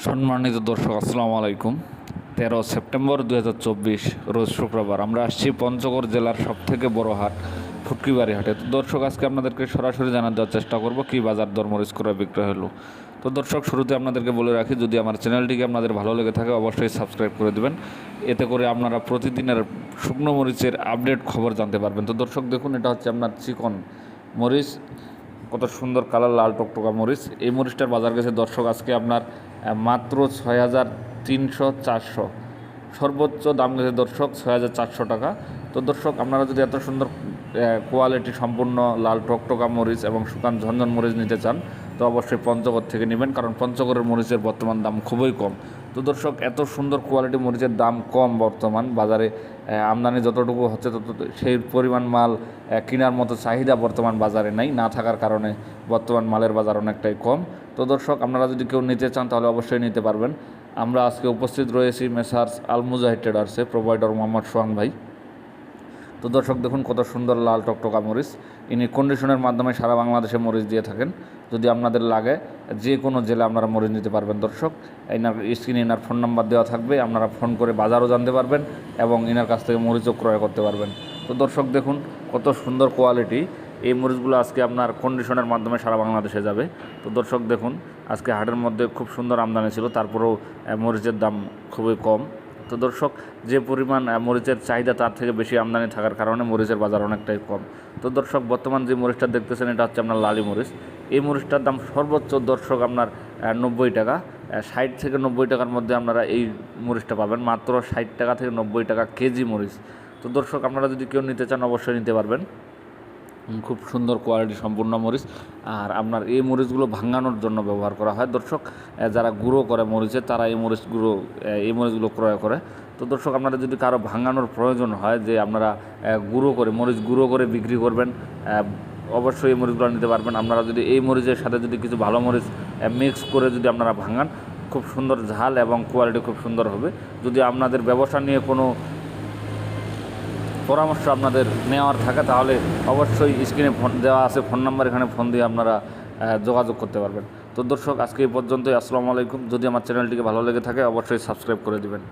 সম্মানিত দর্শক, আসসালামু আলাইকুম। তেরো সেপ্টেম্বর দু হাজার চব্বিশ, রোজ শুক্রবার। আমরা আসছি পঞ্চগড় জেলার সবথেকে বড় হাট, ফুটকিবাড়ি হাটে। তো দর্শক, আজকে আপনাদেরকে সরাসরি জানার দেওয়ার চেষ্টা করব, কি বাজার দর মরিচ করে বিক্রয় হলো। তো দর্শক, শুরুতে আপনাদেরকে বলে রাখি, যদি আমার চ্যানেলটিকে আপনাদের ভালো লেগে থাকে, অবশ্যই সাবস্ক্রাইব করে দেবেন। এতে করে আপনারা প্রতিদিনের শুকনো মরিচের আপডেট খবর জানতে পারবেন। তো দর্শক, দেখুন, এটা হচ্ছে আপনার চিকন মরিচ। কত সুন্দর কালার, লাল টকটকা মরিচ। এই মরিচটার বাজার গেছে। দর্শক, আজকে আপনার মাত্র ছয় হাজার তিনশো চারশো। সর্বোচ্চ দাম গেছে দর্শক ছয় হাজার চারশো টাকা। তো দর্শক, আপনারা যদি এত সুন্দর কোয়ালিটি সম্পূর্ণ লাল টকটকা মরিচ এবং শুকান ঝনঝন মরিচ নিতে চান তো অবশ্যই পঞ্চগড় থেকে নেবেন, কারণ পঞ্চগড়ের মরিচের বর্তমান দাম খুবই কম। তো দর্শক, এত সুন্দর কোয়ালিটি মরিচের দাম কম বর্তমান বাজারে আমদানি যতটুকু হচ্ছে তত, সেই পরিমাণ মাল কেনার মতো চাহিদা বর্তমান বাজারে নাই, না থাকার কারণে বর্তমান মালের বাজার অনেকটাই কম। তো দর্শক, আপনারা যদি কেউ নিতে চান তাহলে অবশ্যই নিতে পারবেন। আমরা আজকে উপস্থিত রয়েছি মেসার্স আলমুজাহিদ ট্রেডার্সে, প্রোভাইডার মোহাম্মদ সোহান ভাই। তো দর্শক দেখুন কত সুন্দর লাল টকটকা মরিচ। ইনি কন্ডিশনের মাধ্যমে সারা বাংলাদেশে মরিচ দিয়ে থাকেন। যদি আপনাদের লাগে, যে কোনো জেলা আপনারা মরিচ নিতে পারবেন দর্শক। এনার স্ক্রিনে এনার ফোন নাম্বার দেওয়া থাকবে, আপনারা ফোন করে বাজারও জানতে পারবেন এবং এনার কাছ থেকে মরিচও ক্রয় করতে পারবেন। তো দর্শক দেখুন কত সুন্দর কোয়ালিটি এই মরিচগুলো আজকে আপনার কন্ডিশনের মাধ্যমে সারা বাংলাদেশে যাবে। তো দর্শক দেখুন, আজকে হাটের মধ্যে খুব সুন্দর আমদানি ছিল, তারপরেও মরিচের দাম খুবই কম। তো দর্শক, যে পরিমাণ মরিচের চাহিদা তার থেকে বেশি আমদানি থাকার কারণে মরিচের বাজার অনেকটাই কম। তো দর্শক, বর্তমান যে মরিচটা দেখতেছেন, এটা হচ্ছে আপনার লালি মরিচ। এই মরিচটার দাম সর্বোচ্চ দর্শক আপনার নব্বই টাকা। ষাট থেকে নব্বই টাকার মধ্যে আপনারা এই মরিচটা পাবেন। মাত্র ষাট টাকা থেকে নব্বই টাকা কেজি মরিচ। তো দর্শক, আপনারা যদি কেউ নিতে চান, অবশ্যই নিতে পারবেন। খুব সুন্দর কোয়ালিটি সম্পূর্ণ মরিচ। আর আপনার এই মরিচগুলো ভাঙানোর জন্য ব্যবহার করা হয়। দর্শক যারা গুঁড়ো করে মরিচে, তারা এই মরিচ গুঁড়ো এই মরিচগুলো ক্রয় করে। তো দর্শক আপনারা যদি কারও ভাঙানোর প্রয়োজন হয় যে আপনারা গুঁড়ো করে, মরিচ গুঁড়ো করে বিক্রি করবেন অবশ্যই এই মরিচগুলো নিতে পারবেন। আপনারা যদি এই মরিচের সাথে যদি কিছু ভালো মরিচ মিক্স করে যদি আপনারা ভাঙান, খুব সুন্দর ঝাল এবং কোয়ালিটি খুব সুন্দর হবে। যদি আপনাদের ব্যবসা নিয়ে কোনো পরামর্শ আপনাদের নেওয়ার থাকে, তাহলে অবশ্যই স্ক্রিনে ফোন দেওয়া আছে ফোন নাম্বার এখানে ফোন দিয়ে আপনারা যোগাযোগ করতে পারবেন। তো দর্শক, আজকে এই পর্যন্তই, আসসালামু আলাইকুম। যদি আমার চ্যানেলটিকে ভালো লেগে থাকে, অবশ্যই সাবস্ক্রাইব করে দিবেন।